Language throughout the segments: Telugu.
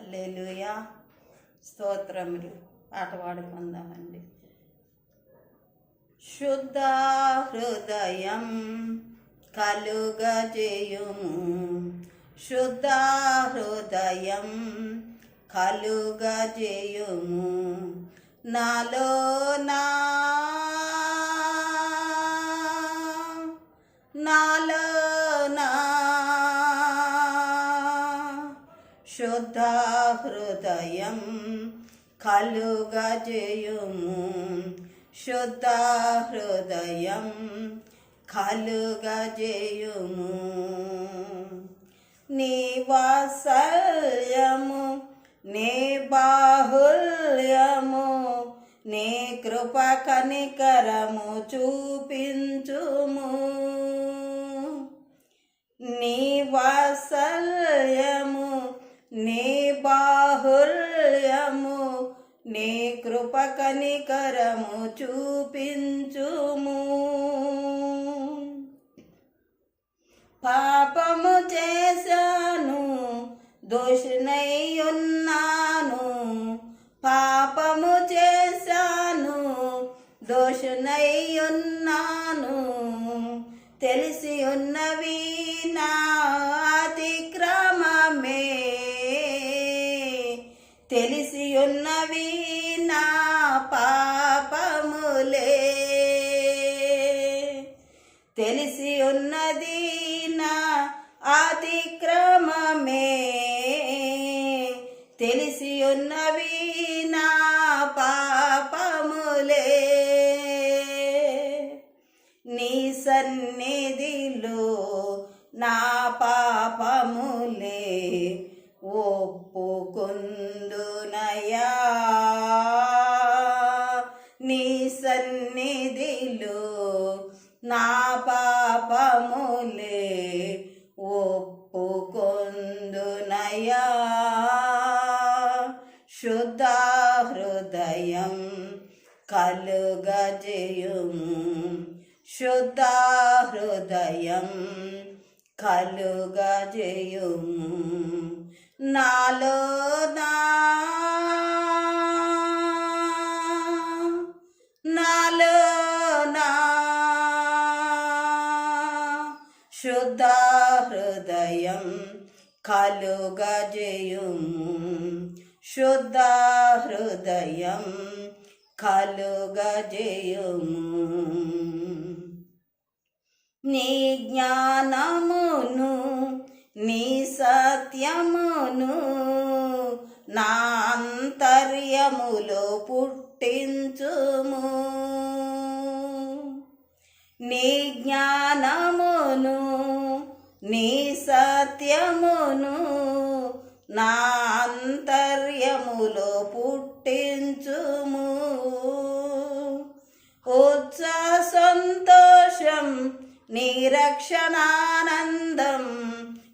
హల్లెలూయా. స్తోత్రములు. పాట పాడుకుందామండి. శుద్ధ హృదయం కలుగజేయుము. శుద్ధ హృదయం కలుగజేయుము. నాలో నా శుద్ధ హృదయం కలుగజేయుము. శుద్ధ హృదయం కలుగజేయుము. నీ వాత్సల్యము నీ బాహుల్యము నీ కృప కనికరము చూపించుము. నీ నీ బాహుల్యము నీ కృప కనికరము చూపించుము. పాపము చేశాను దోషినై పాపము చేశాను దోషునై తెలిసి ఉన్నవి తెలిసి ఉన్నవి నా పాపములే. తెలిసి ఉన్నది నా అతిక్రమమే. తెలిసి ఉన్నవి నా పాపములే. నీ సన్నిధిలో నా పాపములే. ఓ కలుగజేయుము శుద్ధ హృదయం కలుగజేయుము నాలో నా నాలో నా శుద్ధ హృదయం కలుగజేయుము శుద్ధ హృదయం కలుగజేయుము. నీ జ్ఞానమును నీ సత్యమును నా అంతర్యములో పుట్టించుము. నీ జ్ఞానమును నీ సత్యమును నా అంతర్యములో పుట్టించుము. ఉత్సాహ సంతోషం నిరక్షణానందం.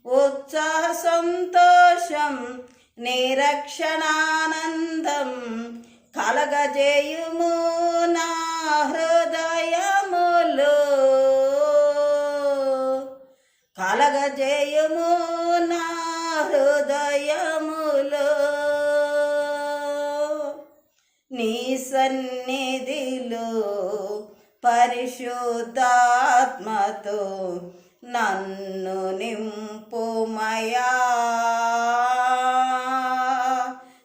ఉత్సాహ సంతోషం నిరక్షణానందం. కలగజేయుము నా హృదయములో. కలగజేయుము నా హృదయములో. నీ సన్నిధిలో పరిశుద్ధాత్మతో నన్ను నింపుమయా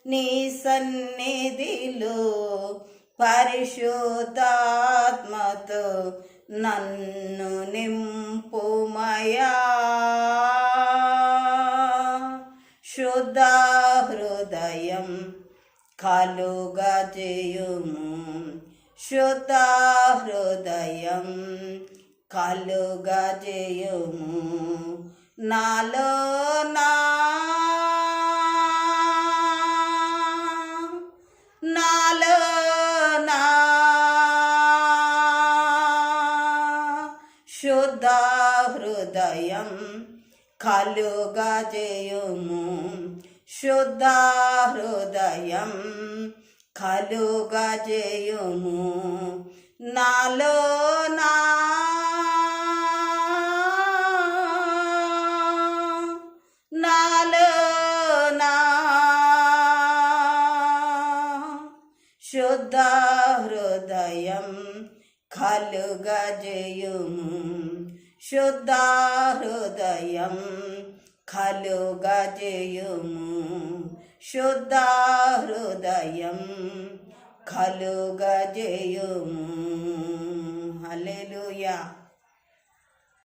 నీ సన్నిధిలో పరిశుద్ధాత్మతో నన్ను నింపుమయా శుద్ధ హృదయం కలుగజేయుము. శుద్ధ హృదయం కలుగజేయుము నాలో నా నాలో నా శుద్ధ హృదయం కలుగజేయుము శుద్ధ హృదయం కలుగా జయము నాలో నా నాలో నా శుద్ధ హృదయం కలుగా జయము శుద్ధ హృదయం కలుగా జయము హృదయం కలుగజేయుము. హల్లెలూయా.